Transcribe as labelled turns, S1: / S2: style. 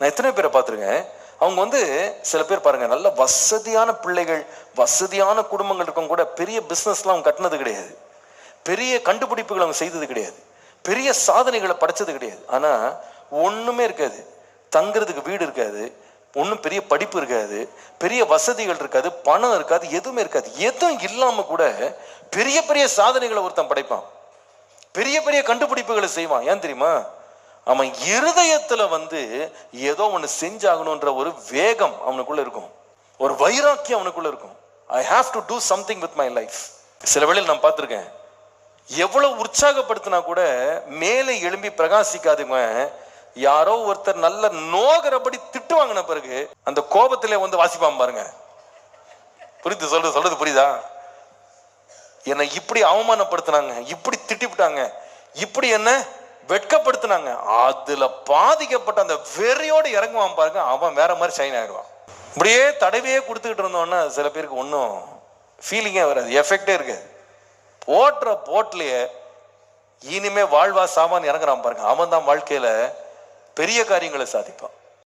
S1: நான் எத்தனை பேரை பார்த்துருக்கேன். அவங்க வந்து சில பேர் பாருங்க நல்ல வசதியான பிள்ளைகள் வசதியான குடும்பங்கள் இருக்கவங்க கூட பெரிய பிஸ்னஸ்லாம் அவங்க கட்டினது கிடையாது. பெரிய கண்டுபிடிப்புகள் அவங்க செய்தது கிடையாது. பெரிய சாதனைகளை படைச்சது கிடையாது. ஆனால் ஒன்றுமே இருக்காது. தங்குறதுக்கு வீடு இருக்காது. ஒன்றும் பெரிய படிப்பு இருக்காது. பெரிய வசதிகள் இருக்காது. பணம் இருக்காது. எதுவுமே இருக்காது. எதுவும் இல்லாமல் கூட பெரிய பெரிய சாதனைகளை ஒருத்தன் படைப்பான். பெரிய பெரிய கண்டுபிடிப்புகளை செய்வான். ஏன் தெரியுமா? அவன் இருதயத்துல வந்து ஏதோ ஒன்று செஞ்சாகணுன்ற ஒரு வேகம் அவனுக்குள்ள இருக்கும். ஒரு வைராக்கியம் அவனுக்குள்ள இருக்கும். I have to do something with my life சில வேளையில் நான் பார்த்துருக்கேன். எவ்வளவு உற்சாகப்படுத்தினா கூட மேலே எழும்பி பிரகாசிக்காதவன் யாரோ ஒருத்தர் நல்ல நோகிறபடி திட்டு வாங்கின பிறகு அந்த கோபத்திலே வந்து வாசிப்பான் பாருங்க. புரியுது? சொல்றது சொல்றது புரியுதா? என்னை இப்படி அவமானப்படுத்தினாங்க இப்படி திட்டிவிட்டாங்க இப்படி என்ன? வெட்கப்படுத்தினாங்க. அதுல பாதிக்கப்பட்ட அந்த வெறியோடு இறங்குவான் பாருங்க அவன் வேற மாதிரி ஷைன் ஆயிடுவான். இப்படியே தடவையே கொடுத்துக்கிட்டு இருந்தோன்னா சில பேருக்கு ஒன்றும் ஃபீலிங்கே வராது எஃபெக்டே இருக்காது. போட்டுற போட்லயே இனிமே வாழ்வா சாமான் இறங்குறான் பாருங்க அவன் தான் வாழ்க்கையில பெரிய காரியங்களை சாதிப்பான்.